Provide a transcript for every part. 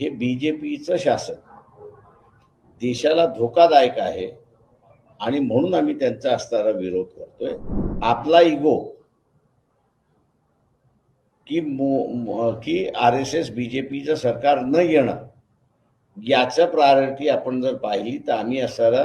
हे B J पीचं शासन. देशाला धोकादायक आहे आणि म्हणून आम्ही त्यांचा असणारा विरोध करतोय. आपला इगो की मो- की R S S B J पीचं सरकार न येणं याचं प्रायोरिटी आपण जर पाहिली तर आम्ही असणारा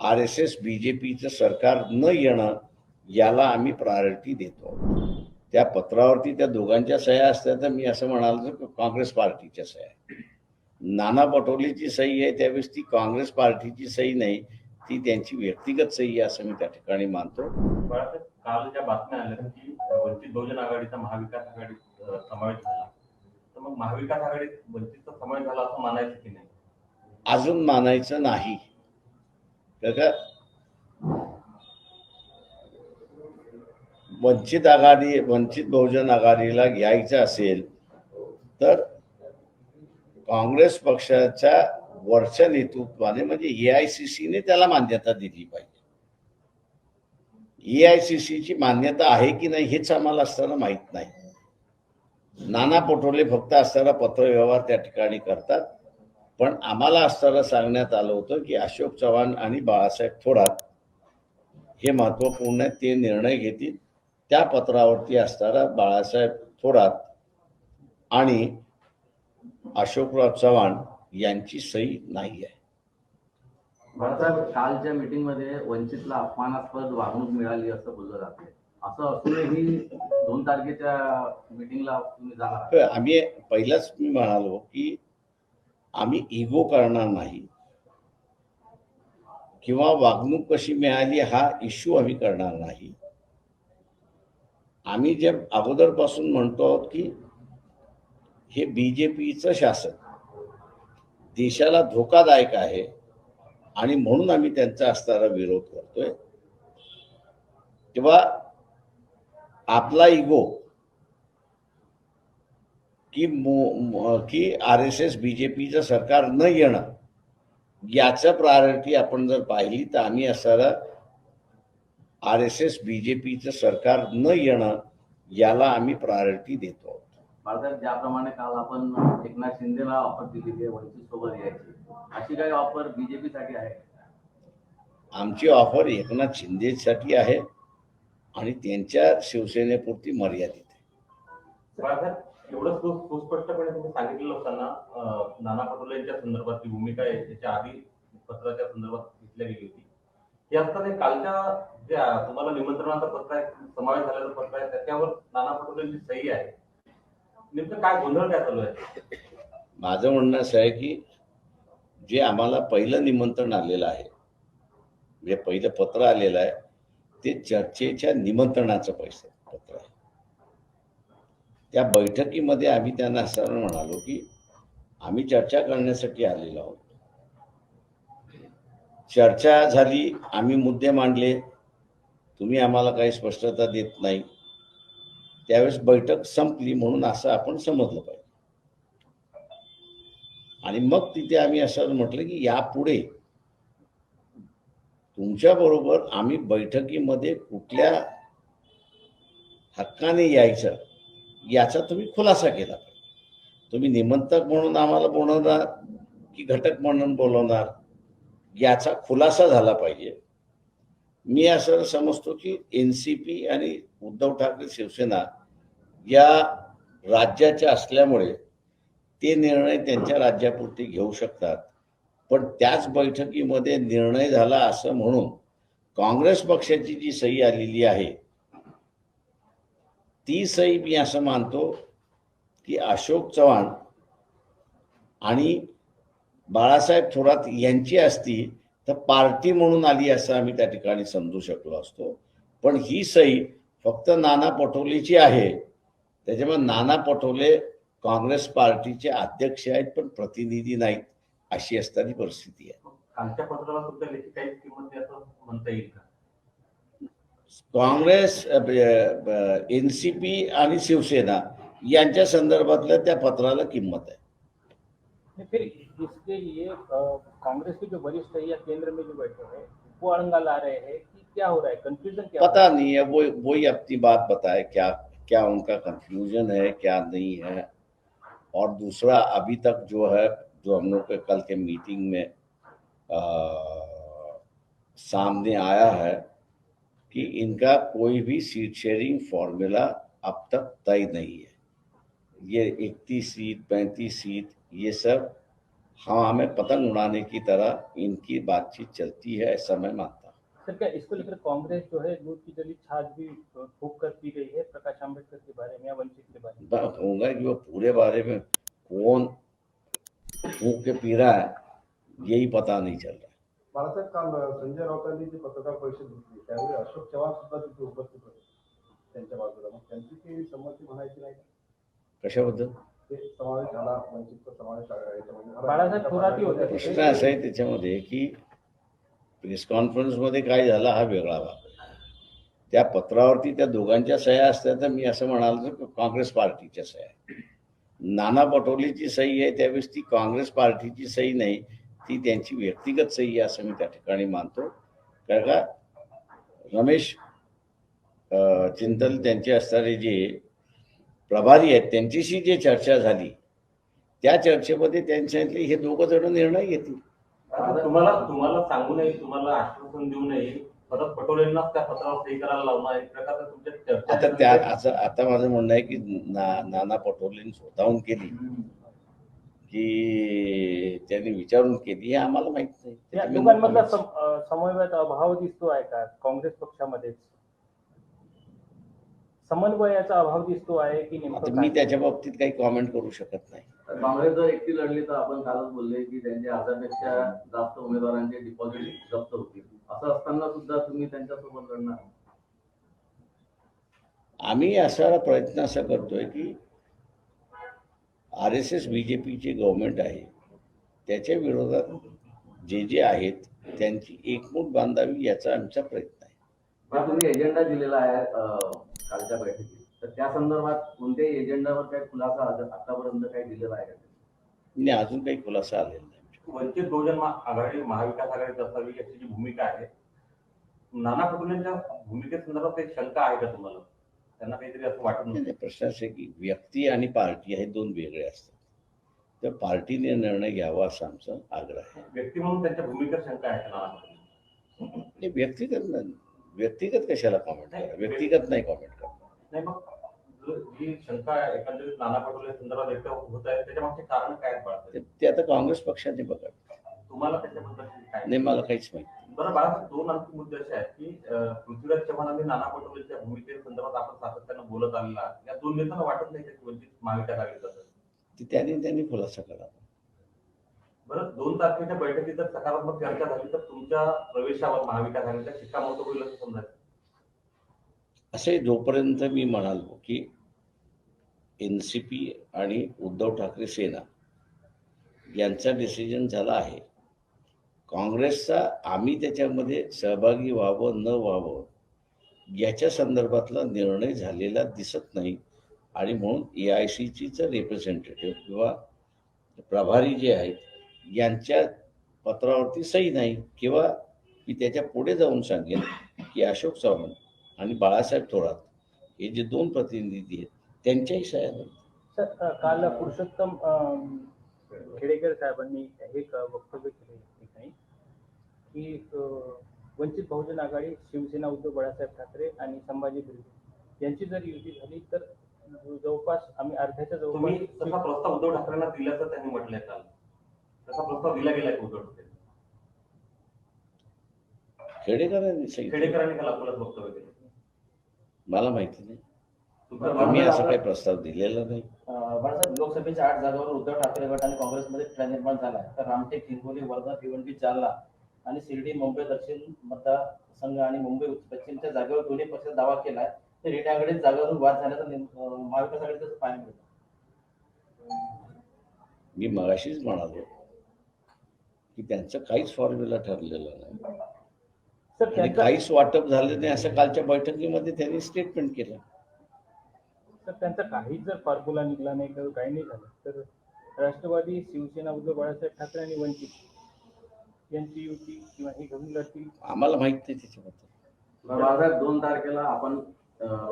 R S S B J पीचं सरकार न येणं याला आम्ही प्रायोरिटी देतो. त्या पत्रावरती त्या दोघांच्या सह्या असत्या तर मी असं म्हणाल काँग्रेस पार्टीच्या सह्या नाना पटोलेची सही आहे त्यावेळेस ती काँग्रेस पार्टीची सही नाही ती त्यांची व्यक्तिगत सही आहे असं मी त्या ठिकाणी मानतो. काल ज्या बातम्या आल्या की वंचित बहुजन आघाडीचा महाविकास आघाडीत समावेश झाला. तर मग महाविकास आघाडीत वंचितचा समावेश झाला असं मानायचं की नाही? अजून मानायचं नाही. का का वंचित आघाडी वंचित बहुजन आघाडीला घ्यायचं असेल तर काँग्रेस पक्षाच्या वरच्या नेतृत्वाने म्हणजे ए आय सी सीने त्याला मान्यता दिली पाहिजे. ए आय सी सीची मान्यता आहे की नाही हेच आम्हाला असताना माहीत नाही. नाना पटोले फक्त असताना पत्रव्यवहार त्या ठिकाणी करतात. पण आम्हाला असताना सांगण्यात आलं होतं की अशोक चव्हाण आणि बाळासाहेब थोरात हे महत्त्वपूर्ण आहे ते निर्णय घेतील. त्या पत्रावरती असताना बाळासाहेब थोरात आणि अशोकराव चव्हाण यांची सही नाही आहे. कालच्या मीटिंगमध्ये वंचितला अपमानास्पद वागणूक मिळाली असं बोललं जाते असं असूनही दोन तारखेच्या मीटिंगला तुम्ही जाणार आम्ही पहिलाच मी म्हणालो की आम्ही इगो करणार नाही किंवा वागणूक कशी मिळाली हा इश्यू आम्ही करणार नाही. आम्ही जे अगोदरपासून म्हणतो आहोत की हे बीजेपीचं शासन देशाला धोकादायक आहे आणि म्हणून आम्ही त्यांचा असणारा विरोध करतोय. तेव्हा आपला इगो की मो- की आर एस एस बीजेपीचं सरकार न येणं याचं प्रायोरिटी आपण जर पाहिली तर आम्ही असणारा आर एस एस बीजेपीचं सरकार न येणं याला आम्ही प्रायोरिटी देतो बाळासाहेब ज्याप्रमाणे काल आपण एकनाथ शिंदेला ऑफर दिलेली आहे वंचित सोबत यायची अशी काही ऑफर बीजेपी साठी आहे? आमची ऑफर एकनाथ शिंदेसाठी आहे आणि त्यांच्या शिवसेनेपुरती मर्यादित आहे. एवढं सुस्पष्टपणे तुम्ही सांगितलेलं असताना अ, नाना पटोलेंच्या संदर्भातली भूमिका आहे त्याच्या आधी पत्राच्या संदर्भात घेतली गेली होती. हे असताना कालच्या ज्या तुम्हाला निमंत्रणाचा पत्र आहे समावेश झालेला पत्र आहे त्याच्यावर नाना पटोलेंची सही आहे. नेमकं काय गोंधळ काय चालू आहे? माझं म्हणणं असं आहे की जे आम्हाला पहिलं निमंत्रण आलेलं आहे म्हणजे पहिलं पत्र आलेलं आहे ते चर्चेच्या निमंत्रणाचं पैसे पत्र आहे. त्या बैठकीमध्ये आम्ही त्यांना असं म्हणालो की आम्ही चर्चा करण्यासाठी आलेलो आहोत. चर्चा झाली आम्ही मुद्दे मांडले. तुम्ही आम्हाला काही स्पष्टता देत नाही. त्यावेळेस बैठक संपली म्हणून असं आपण समजलं पाहिजे. आणि मग तिथे आम्ही असं म्हटलं की यापुढे तुमच्याबरोबर आम्ही बैठकीमध्ये कुठल्या हक्काने यायचं याचा तुम्ही खुलासा केला पाहिजे. तुम्ही निमंत्रक म्हणून आम्हाला बोलवणार की घटक म्हणून बोलवणार? याचा खुलासा झाला पाहिजे. मी असं समजतो की एन सी पी आणि उद्धव ठाकरे शिवसेना या राज्याच्या असल्यामुळे ते निर्णय त्यांच्या राज्यापुरते घेऊ शकतात. पण त्याच बैठकीमध्ये निर्णय झाला असं म्हणून काँग्रेस पक्षाची जी सही आलेली आहे ती सही मी असं मानतो की अशोक चव्हाण आणि बाळासाहेब थोरात यांची असती तर पार्टी म्हणून आली असं आम्ही त्या ठिकाणी समजू शकलो असतो. पण ही सही फक्त नाना पटोलेची आहे. त्याच्यामुळे नाना पटोले काँग्रेस पार्टीचे अध्यक्ष आहेत पण प्रतिनिधी नाहीत अशी असताना परिस्थिती आहे. काँग्रेस एन सी पी आणि शिवसेना यांच्या संदर्भातल्या त्या पत्राला किंमत आहे. इसके लिए कांग्रेस के जो वरिष्ठ है या केंद्र में जो बैठे हैं वो अड़ंगा ला रहे हैं कि क्या हो रहा है कंफ्यूजन क्या पता नहीं है वो वो ही अपनी बात बताए क्या क्या उनका कंफ्यूजन है क्या नहीं है। और दूसरा अभी तक जो है जो हम लोग के कल के मीटिंग में आ, सामने आया है कि इनका कोई भी सीट शेयरिंग फॉर्मूला अब तक तय नहीं है। ये इकतीस सीट पैंतीस सीट ये सब हाँ हमें पतंग उड़ाने की तरह इनकी बातचीत चलती है ऐसा मैं मानता हूँ। सर क्या इसको लेकर कांग्रेस जो है दूध की जली छाछ भी फूक कर पी गई है प्रकाश आंबेडकर के बारे में या वंचित के बारे में? मैं कहूँगा कि वो पूरे बारे में कौन फूक के पी रहा है यही पता नहीं चल रहा बाळासाहेब काल संजय राऊतांनी जी पत्रकार परिषद घेतली त्यावेळी अशोक चव्हाण सुद्धा तिथे उपस्थित होते त्यांच्या बाजूला मग त्यांची ती संमती म्हणायची नाही? कशाबद्दल? समावेश झाला वंचितचा समावेश आहे बाळासाहेब होते. प्रश्न असा आहे त्याच्यामध्ये की प्रेस कॉन्फरन्समध्ये काय झाला हा वेगळा भाग त्या पत्रावरती त्या दोघांच्या सह्या असत्या तर मी असं म्हणालो काँग्रेस पार्टीच्या सह्या आहे. नाना पटोलेची सही आहे त्यावेळेस ती काँग्रेस पार्टीची सही नाही ती त्यांची व्यक्तिगत सही आहे असं मी त्या ठिकाणी मानतो कारण का रमेश चिंतल त्यांचे असणारे जे प्रभारी आहेत त्यांच्याशी जे चर्चा झाली त्या चर्चेमध्ये त्यांनी सांगितले हे दोघं जण निर्णय घेतील. तुम्हाला तुम्हाला सांगू नये तुम्हाला आश्वासन देऊ नये परत पटोलेंनाच त्या पत्रावर सही करायला लावणार एक प्रकारचं तुमच्या आता चर्चा त्या असं आता माझं म्हणणं आहे की ना नाना पटोलेंनी स्वतःहून केली. की त्यांनी विचारून केली हे आम्हाला माहीत नाही. या त्याच्यामुळे दोघांमधला आम्ही- सम- अं, समन्वयाचा अभाव दिसतो आहे का? काँग्रेस पक्षामध्येच? समन्वयाचा अभाव दिसतो आहे की नेमकं मी काय? त्याच्या बाबतीत काही कॉमेंट करू शकत नाही. तर काँग्रेस जर एकटी लढली तर आपण कालच बोलले की त्यांच्या हजारपेक्षा जास्त उमेदवारांचे डिपॉझिट जप्त होतील. असं असताना सुद्धा तुम्ही त्यांच्यासोबत लढणार आम्ही असा प्रयत्न असा करतोय की R S S B J पीचे गव्हर्नमेंट आहे. त्याच्या विरोधात जे जे आहेत त्यांची एकमूट बांधावी याचा आमचा प्रयत्न आहे. पण तुम्ही एजेंडा दिलेला आहे अं, कालच्या बैठकीत. तर त्या संदर्भात कोणत्याही एजेंडावर काही खुलासा आतापर्यंत काही दिलेला आहे का? आणि अजून काही खुलासा आलेला नाही. वंचित बहुजन आघाडी महाविकास आघाडीत असावी याची जी भूमिका आहे नाना पटोलेंच्या भूमिकेसंदर्भात एक शंका आहे का तुम्हाला? त्यांना काहीतरी असं वाटत नाही, प्रश्न असा की व्यक्ती आणि पार्टी हे दोन वेगळे असतात. तर पार्टीने निर्णय घ्यावा असा आमचा आग्रह आहे. व्यक्ती म्हणून त्यांच्या भूमिकेवर शंका आहे का नाना पटोले आणि व्यक्तिगत व्यक्तिगत कशाला कॉमेंट करा? व्यक्तिगत नाही कॉमेंट करा. नाही मग जो- शंका एकंदरीत नाना पटोले संदर्भात व्यक्त होत आहे त्याच्या मागचे कारण काय ते- आता काँग्रेस पक्षाने बघा. तुम्हाला त्याच्याबद्दल काय नाही मला काहीच माहिती. बरं बाळासाहेब दोन आणखी मुद्दे असे आहेत की पृथ्वीराज चव्हाण आणि नाना पटोलेच्या भूमिकेसंदर्भात आपण सातत्यानं बोलत आलेला. या दोन नेत्यांना वाटत नाही का वंचित महाविकास आघाडीत असेल? ते त्यांनी त्यांनी खुलासा करा. बरं दोन तारखेच्या बैठकीत जर सकारात्मक चर्चा झाली तर तुमच्या प्रवेशावर महाविकास आघाडीचा शिक्कामोर्तब होईल असं समजा असे जोपर्यंत मी म्हणालो की एन सी पी आणि उद्धव ठाकरे सेना यांचा डिसिजन झाला आहे काँग्रेसचा आम्ही त्याच्यामध्ये सहभागी व्हावं न व्हावं याच्या संदर्भातला निर्णय झालेला दिसत नाही. आणि म्हणून ए आय सीचीचं रिप्रेझेंटेटिव्ह किंवा प्रभारी जे आहेत यांच्या पत्रावरती सही नाही किंवा मी त्याच्या पुढे जाऊन सांगेन की अशोक चव्हाण आणि बाळासाहेब थोरात हे जे दोन प्रतिनिधी आहेत त्यांच्याही सह्या. सर काल पुरुषोत्तम खेडेकर साहेबांनी एक वक्तव्य केले ठिकाणी की वंचित बहुजन आघाडी शिवसेना उद्धव बाळासाहेब ठाकरे आणि संभाजी ब्रिगेड यांची जर युती झाली तर जवळपास आम्ही अर्ध्याच्या तुम्ही जवळपास प्रस्ताव उद्धव ठाकरेंना दिल्याचं त्यांनी म्हटलंय काल तसा प्रस्ताव दिला ठाकरे खेडेकरांनी सही खेडेकरांनी काल अकोल्यात वक्तव्य केलं. मला माहिती नाही. मी असा काही प्रस्ताव दिलेला नाही. बाळासाहेब लोकसभेच्या आठ जागावर उद्धव ठाकरे गट आणि काँग्रेसमध्ये तिढा निर्माण झाला आहे. तर रामटेक हिंगोली वर्धा भिवंडी जालना आणि शिर्डी मुंबई दक्षिण मतदारसंघ आणि मुंबई पश्चिमच्या जागेवर दोन्ही पक्षात दावा केला आहे तर रेड्याकडे जागेवरून वाद झाल्याचं महाविकास आघाडी तसं पाहायला मिळतं. मी मगाशीच म्हणालो. की त्यांचं काहीच फॉर्म्युला ठरलेलं नाही. सर आणि काहीच वाटप झालं नाही असं कालच्या बैठकीमध्ये त्यांनी स्टेटमेंट केलं. तर त्यांचा काहीच जर फॉर्म्युला निघाला नाही किंवा काही नाही झालं. तर राष्ट्रवादी शिवसेना उद्धव बाळासाहेब ठाकरे आणि वंचित यांची युती किंवा हे घेऊन लढतील आम्हाला माहीत नाही त्याच्याबद्दल. बाळासाहेब दोन तारखेला आपण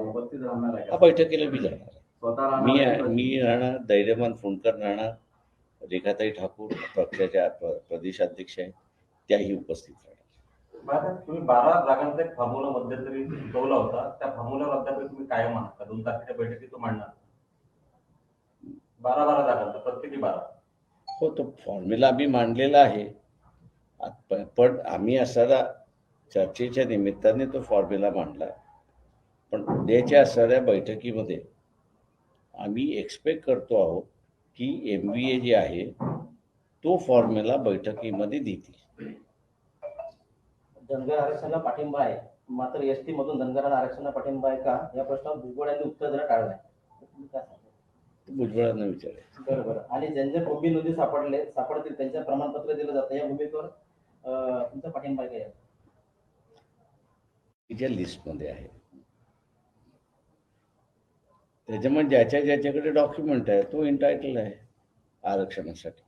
उपस्थित राहणार आहे का? बैठकीला बी जाणार मी आहे? मी राहणार धैर्यमान फुंडकर राहणार. रेखाताई ठाकूर पक्षाच्या प्रदेशाध्यक्ष आहेत. त्याही उपस्थित राहणार. तुम्ही बारा जागांचा एक फॉर्म्युला मध्यंतरी सुचवला होता. त्या फॉर्म्युल्यावर अद्याप तुम्ही कायम आहात का दोन तारखेच्या बैठकीत तो मांडणार? बारा बारा जागांचा प्रत्येकी बारा. हो तो फॉर्म्युला आम्ही मांडलेला आहे. पण आम्ही असणारा चर्चेच्या निमित्ताने तो फॉर्म्युला मांडला. पण उद्याच्या असणाऱ्या बैठकीमध्ये आम्ही एक्सपेक्ट करतो आहोत की एम बी ए जे आहे तो फॉर्म्युला बैठकीमध्ये देतील. धनगर आरक्षणाला पाठिंबा आहे. मात्र एस टी मधून धनगरांना आरक्षणाला पाठिंबा आहे का? या प्रश्नावर भुजबळ यांनी उत्तर देणं सांगाल? ते भुजबळांना विचारायचं बरं बरं आणि ज्यांचे कोबी नोंदी सापडले सापडतील त्यांच्या प्रमाणपत्र दिलं जातं. या भूमिकेवर तुमचा पाठिंबा आहे? का? तिच्या लिस्टमध्ये आहे. त्याच्यामुळे ज्याच्या ज्याच्याकडे डॉक्युमेंट आहे तो इंटायटल आहे आरक्षणासाठी.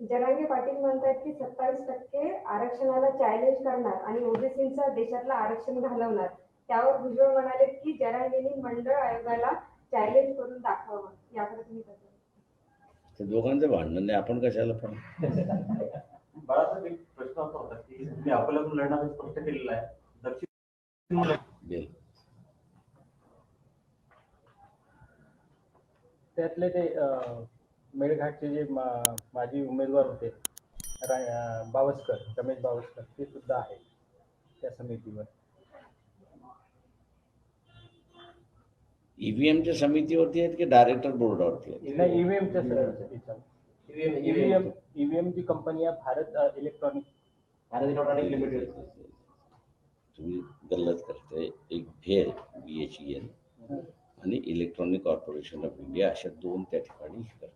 जरांगे पाटील म्हणतात की सत्तावीस टक्के आरक्षणाला चॅलेंज करणार आणि ओबीसीचं देशातलं आरक्षण घालवणार. त्यावर भुजबळ म्हणाले की जरांगेनी मंडळ आयोगाला चॅलेंज करून दाखवावं. याकडे तुम्ही कसं दोघांचं भांडण नाही आपण कशाला पण. बाळासाहेब एक प्रश्न असा होता की तुम्ही अकोल्यातून लढणार हे स्पष्ट केलेलं आहे. दक्षिण त्यातले ते मेळघाटचे जे माजी उमेदवार होते बावस्कर रमेश बावस्कर ते सुद्धा आहे त्या समितीवर. ईव्हीएमच्या समितीवरती आहेत की डायरेक्टर बोर्डावरती आहेत? नाही ईव्हीएमच्या EVM ईव्हीएम ईव्हीएम ची कंपनी आहे Bharat electronic. Bharat electronic limited. तुम्ही गल्लत करते एक भेल बी एच ई एल आणि इलेक्ट्रॉनिक कॉर्पोरेशन ऑफ इंडिया अशा दोन त्या ठिकाणी करतात.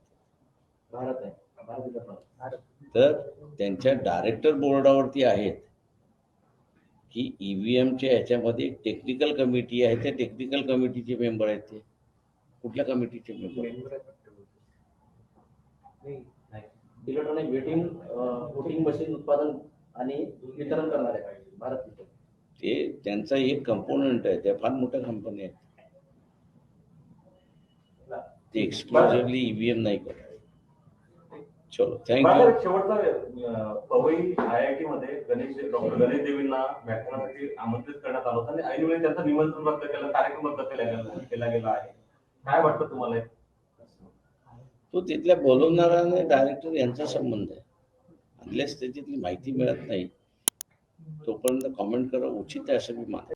भारत तर त्यांच्या डायरेक्टर बोर्डावरती आहेत की ईव्हीएमच्या ह्याच्यामध्ये एक टेक्निकल कमिटी आहे. त्या टेक्निकल कमिटीचे मेंबर आहेत ते. कुठल्या कमिटीचे member electronic waiting voting machine उत्पादन आणि वितरण करणार आहे भारत. ते त्यांचा एक कंपोनंट आहे. त्या फार मोठ्या कंपनी आहेत. ते एक्सक्लुझिव्हली ईव्हीएम नाही करत चलो थँक्यू शेवटचा um, Powai I I T मध्ये गणेश डॉक्टर गणेश देवींना व्याख्यानासाठी आमंत्रित करण्यात आलं होतं आणि ऐनवेळी त्यांचं निमंत्रण रद्द केलं कार्यक्रम रद्द केला गेला केला गेला आहे. काय वाटतं तुम्हाला? तो तिथल्या बोलवणारा आणि डायरेक्टर यांचा संबंध आहे. अनलेस त्याच्यातली माहिती मिळत नाही तोपर्यंत कॉमेंट करणं उचित आहे असं मी मानतो.